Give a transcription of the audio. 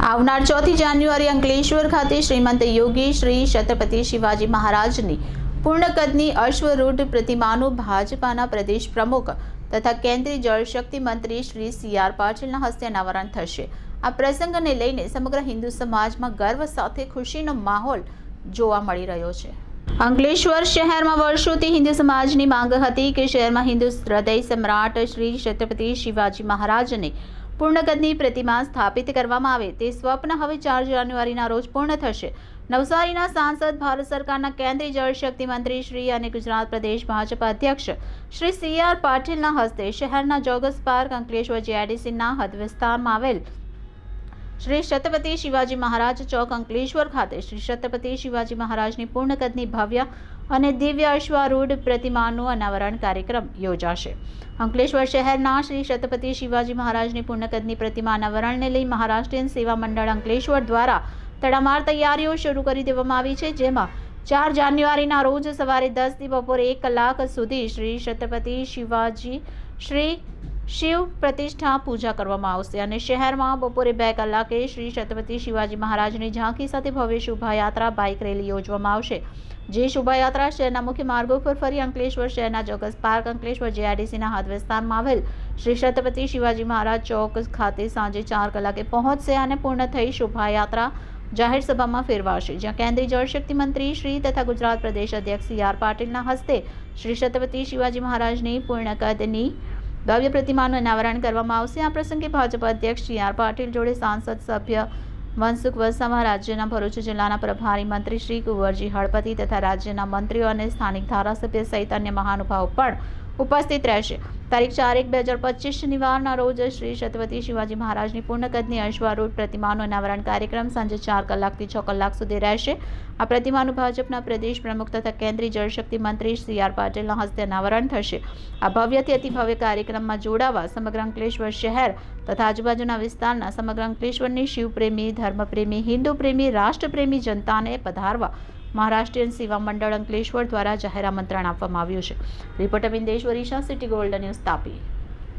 આવનાર ચોથી જાન્યુઆરી અંકલેશ્વર ખાતે શ્રીમંત યોગી શ્રી છત્રપતિ શિવાજી મહારાજની પૂર્ણકદની અશ્વરૂઢ પ્રતિમાનું ભાજપાના પ્રદેશ પ્રમુખ તથા કેન્દ્રીય જળશક્તિ મંત્રી શ્રી સી આર પાટીલના હસ્તે અનાવરણ થશે. આ પ્રસંગને લઈને સમગ્ર હિન્દુ સમાજમાં ગર્વ સાથે ખુશીનો માહોલ જોવા મળી રહ્યો છે. અંકલેશ્વર શહેરમાં વર્ષોથી હિન્દુ સમાજની માંગ હતી કે શહેરમાં હિન્દુ હૃદય સમ્રાટ શ્રી છત્રપતિ શિવાજી મહારાજને પૂર્ણકદની પ્રતિમા સ્થાપિત કરવામાં આવે તે સ્વપ્ન હવે ચાર જાન્યુઆરીના રોજ પૂર્ણ થશે. નવસારીના સાંસદ, ભારત સરકારના કેન્દ્રીય જળશક્તિ મંત્રી શ્રી અને ગુજરાત પ્રદેશ ભાજપ અધ્યક્ષ શ્રી સી આર પાટીલના હસ્તે શહેરના જોગસ પાર્ક અંકલેશ્વર જીઆઈડીસીના હદ વિસ્તારમાં આવેલ શ્રી છત્રપતિ શિવાજી મહારાજ ચોક અંકલેશ્વર ખાતે શ્રી છત્રપતિ શિવાજી મહારાજની પૂર્ણકદની ભવ્ય અને દિવ્ય અશ્વારૂઢ પ્રતિમાનું અનાવરણ કાર્યક્રમ યોજાશે. અંકલેશ્વર શહેરના શ્રી છત્રપતિ શિવાજી મહારાજની પૂર્ણકદની પ્રતિમા અનાવરણને લઈ મહારાષ્ટ્રીયન સેવા મંડળ અંકલેશ્વર દ્વારા તડામાર તૈયારીઓ શરૂ કરી દેવામાં આવી છે. જેમાં ચાર જાન્યુઆરીના રોજ સવારે દસથી બપોરે એક કલાક સુધી શ્રી છત્રપતિ શિવાજી શ્રી શિવ પ્રતિષ્ઠા પૂજા કરવામાં આવશે અને શહેરમાં બપોરે બે કલાકે શ્રી છત્રપતિ શિવાજી મહારાજની ઝાંખી સાથે ભવ્ય શોભાયાત્રા બાઇક રેલી યોજવામાં આવશે. જે શોભાયાત્રા શહેરના મુખ્ય માર્ગો પર ફરી અંકલેશ્વર શહેરના જગસ પાર્ક, અંકલેશ્વર જેઆરડીસીના હાથ વિસ્તારમાં આવેલ શ્રી છત્રપતિ શિવાજી મહારાજ ચોક ખાતે સાંજે ચાર કલાકે પહોંચશે અને પૂર્ણ થઈ શોભાયાત્રા જાહેર સભામાં ફેરવાશે. જ્યાં કેન્દ્રીય જળશક્તિ મંત્રી શ્રી તથા ગુજરાત પ્રદેશ અધ્યક્ષ સી આર પાટીલના હસ્તે શ્રી છત્રપતિ શિવાજી મહારાજની પૂર્ણકદની ભવ્ય પ્રતિમાનું અનાવરણ કરવામાં આવશે. આ પ્રસંગે ભાજપ અધ્યક્ષ સી આર પાટીલ જોડે સાંસદ સભ્ય મનસુખ વસાવા રાજ્યના ભરૂચ જિલ્લાના પ્રભારી મંત્રી શ્રી કુંવરજી હળપતિ તથા રાજ્યના મંત્રીઓ અને સ્થાનિક ધારાસભ્ય સહિત અન્ય મહાનુભાવો પણ ઉપસ્થિત રહેશે. તારીખ ચાર એક બે હજાર પચીસ શનિવારના રોજ શ્રી છત્રપતિ શિવાજી મહારાજની પૂર્ણકદની અશ્વારૂઢ પ્રતિમાનું અનાવરણ કાર્યક્રમ સાંજે ચાર કલાકથી છ કલાક સુધી રહેશે. આ પ્રતિમાનું ભાજપના પ્રદેશ પ્રમુખ તથા કેન્દ્રીય જળશક્તિ મંત્રી સી આર પાટીલના હસ્તે અનાવરણ થશે. આ ભવ્યથી અતિ ભવ્ય કાર્યક્રમમાં જોડાવા સમગ્ર અંકલેશ્વર શહેર તથા આજુબાજુના વિસ્તારના સમગ્ર અંકલેશ્વરની શિવપ્રેમી, ધર્મપ્રેમી હિન્દુ પ્રેમી રાષ્ટ્રપ્રેમી જનતાને પધારવા મહારાષ્ટ્રીયન સેવા મંડળ અંકલેશ્વર દ્વારા જાહેર આમંત્રણ આપવામાં આવ્યું છે. Report Bindeshwari Shah, City Gold News Tapi.